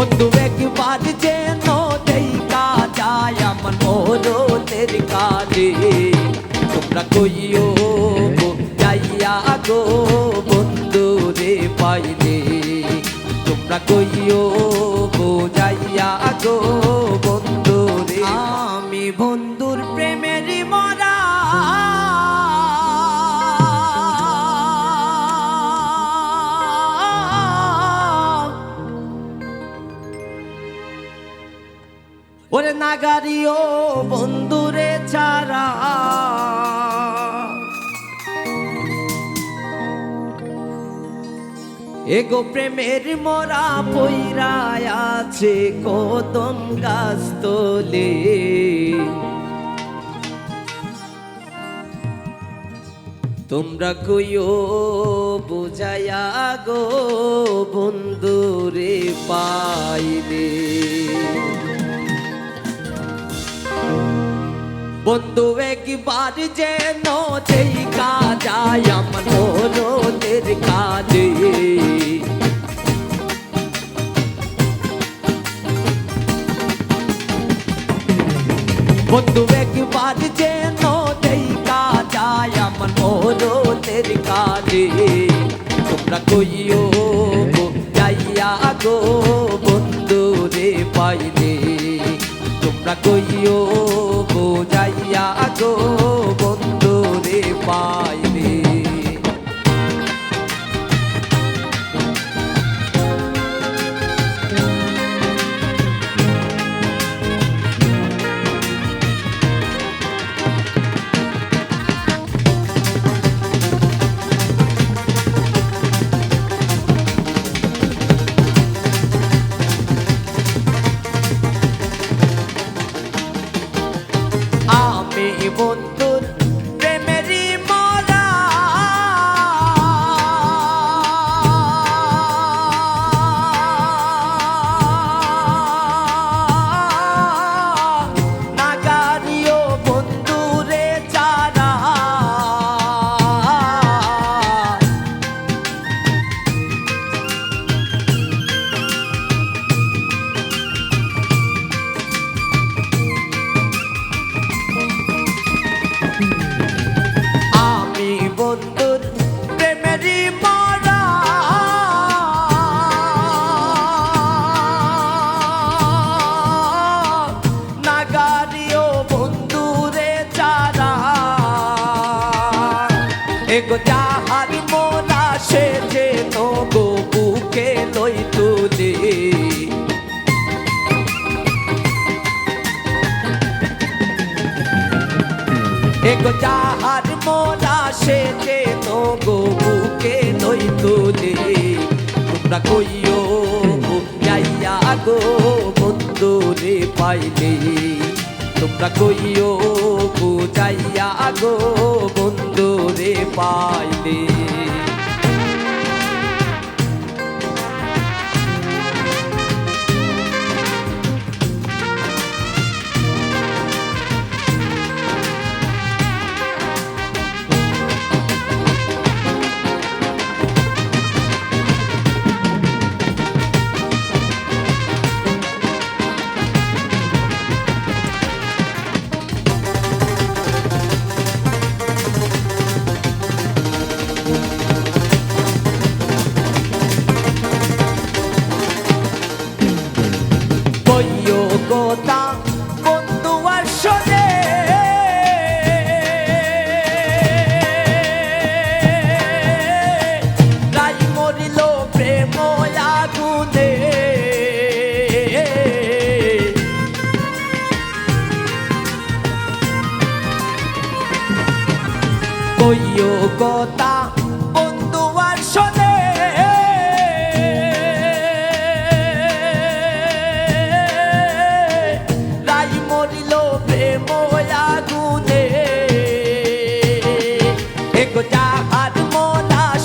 বন্ধু একবার যেন দেখা যায় আমার মরণের কাজে তোমরা কইও যাইয়া গো বন্ধু রে পাইলে তোমরা কইও নাগারিও বন্ধুরে ছাড়া এগো প্রেমের মোরা পইরায় আছে কদম গাছ তোলে তোমরা কইও বুঝাইয়া গো বন্ধুরে পাইলে বন্ধু, একবার যেন যেই কাজায় আমার মরণের কাজে বন্ধু, একবার যেন যেই কাজায় আমার মরণের কাজে তোমরা কইও যাইয়া গো বন্ধু রে পাইলে। তোমরা কইও গো বন্ধু রে পাইলে এগো যাহার মোরা সে যে গো বুকে লই তুলে। এগো যাহার মোরা সে যে গো বুকে লই তুলে। তোমরা কইও যাইয়া গো বন্ধু রে পাইলে। তোমরা কইও গো, যাইয়া গো রে পাইলে কইও গোতা বন্ধু আসলে রাই মরিল প্রেম আগুনে। এক যাহার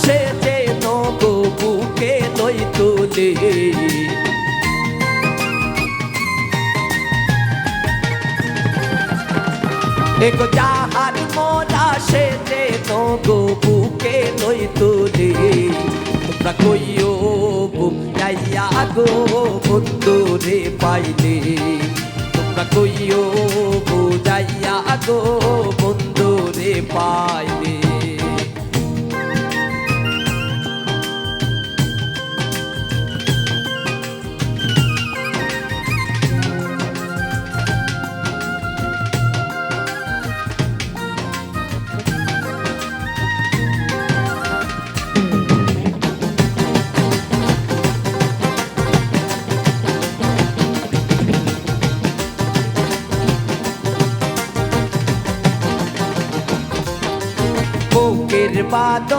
সে যে নগো বুকে লই তুলে। এক যে নগো বুকে লই তুলে। তোমরা কইও বুকাইয়া গো বন্ধু রে পাইলে। তোমরা কইও বুঝাইয়া গো বন্ধু রে পাইলে। and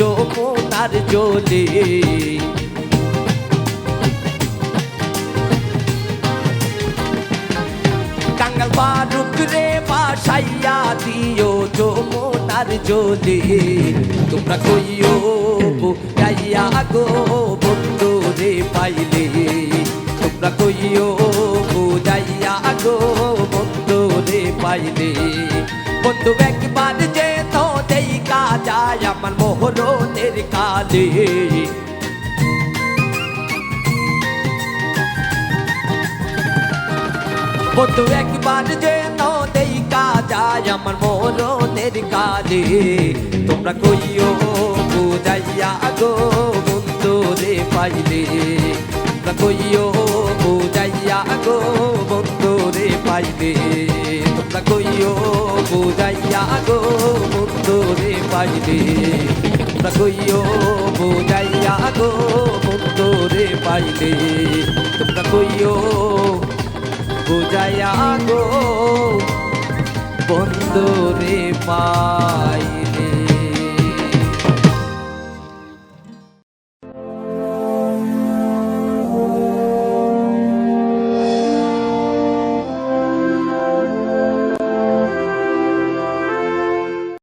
যমুনার জলে। কাঙ্গাল পারুক রে বাসাইয়া দিও যমুনার জলে। তোমরা কইও গাইয়া গো বন্ধু রে পাইলে। তোমরা কইও বুঝাইয়া গো বন্ধু রে পাইলে। বন্ধু কাজায় আমার মোহরনের কালে। বন্ধু, একবার যে নদেই কাজায় আমার মরণের কালে। তোমরা কইও, বুঝাইয়া গো বন্ধু রে পাইলে। তোমরা কইও, বুঝাইয়া গো বন্ধু রে পাইলে। তোমরা কইও, বুঝাইয়া গো বন্ধু রে পাইলে। তোমরা কইও বুঝাইয়া গো পাইলে। তোমরা কইও বুঝাইয়া গো রে